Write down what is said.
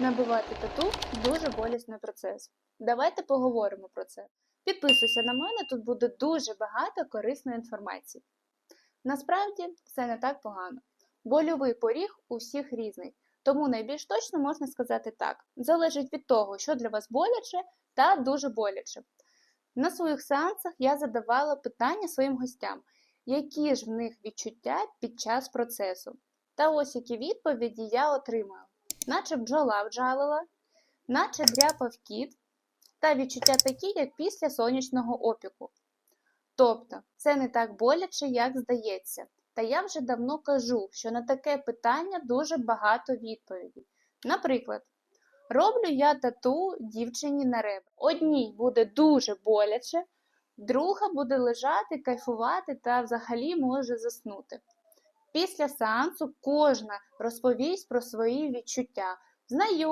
Набивати тату дуже болісний процес. Давайте поговоримо про це. Підписуйся на мене, тут буде дуже багато корисної інформації. Насправді це не так погано. Больовий поріг у всіх різний, тому найбільш точно можна сказати так: залежить від того, що для вас боляче та дуже боляче. На своїх сеансах я задавала питання своїм гостям, які ж в них відчуття під час процесу. Та ось які відповіді я отримала наче бджола вджалила, наче дряпав кіт, та відчуття такі, як після сонячного опіку. Тобто, це не так боляче, як здається. Та я вже давно кажу, що на таке питання дуже багато відповідей. Наприклад, роблю я тату дівчині на ребра. Одній буде дуже боляче, друга буде лежати, кайфувати та взагалі може заснути. Після сеансу кожна розповість про свої відчуття. Знайомі